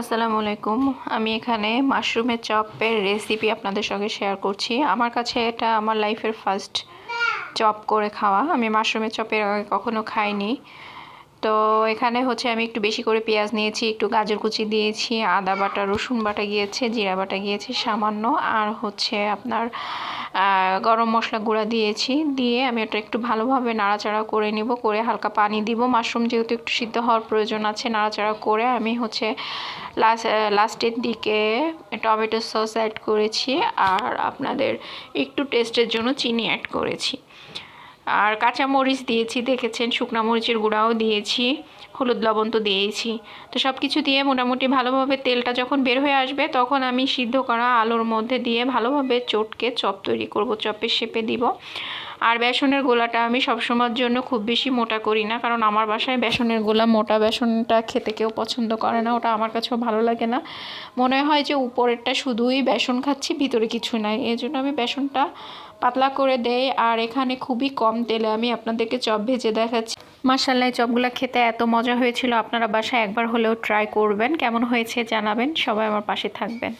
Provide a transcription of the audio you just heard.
আসসালামু আলাইকুম। আমি এখানে মাশরুমের চপের রেসিপি আপনাদের সঙ্গে শেয়ার করছি। আমার কাছে এটা আমার লাইফের ফার্স্ট চপ করে খাওয়া। আমি মাশরুমের চপের আগে কখনো খাইনি। তো এখানে হচ্ছে আমি একটু বেশি করে পেঁয়াজ নিয়েছি, একটু গাজর কুচি দিয়েছি, আদা বাটা, রসুন বাটা গিয়েছে, জিরা বাটা গিয়েছে সামান্য। আর হচ্ছে আপনার গরম মশলা গুঁড়া দিয়েছি। দিয়ে আমি ওটা একটু ভালোভাবে নাড়াচাড়া করে নিব, করে হালকা পানি দিব। মাশরুম যেহেতু একটু সিদ্ধ হওয়ার প্রয়োজন আছে, নাড়াচাড়া করে আমি হচ্ছে লাস্ট লাস্টের দিকে টমেটো সস অ্যাড করেছি। আর আপনাদের একটু টেস্টের জন্য চিনি অ্যাড করেছি। আর কাঁচা মরিচ দিয়েছি, দেখেছেন? শুকনা মরিচের গুঁড়াও দিয়েছি, হলুদ লবণ তো দিয়েছি। তো সব কিছু দিয়ে মোটামুটি ভালোভাবে তেলটা যখন বের হয়ে আসবে, তখন আমি সিদ্ধ করা আলুর মধ্যে দিয়ে ভালোভাবে চটকে চপ তৈরি করব। চপের শেপে দিব। আর বেসনের গোলাটা আমি সবসময়ের জন্য খুব বেশি মোটা করি না, কারণ আমার বাসায় বেসনের গোলা মোটা বেসনটা খেতে কেউ পছন্দ করে না, ওটা আমার কাছেও ভালো লাগে না। মনে হয় যে উপরেরটা শুধুই বেসন খাচ্ছি, ভিতরে কিছু নাই। এই জন্য আমি বেসনটা পাতলা করে দেই, আর এখানে খুবই কম তেলে আমি আপনাদেরকে চপ ভেজে দেখাচ্ছি। মাসাল্লাহ চপগুলো খেতে এত মজা হয়েছিল, আপনারা বাসায় একবার হলেও ট্রাই করবেন, কেমন হয়েছে জানাবেন, সবাই আমার পাশে থাকবেন।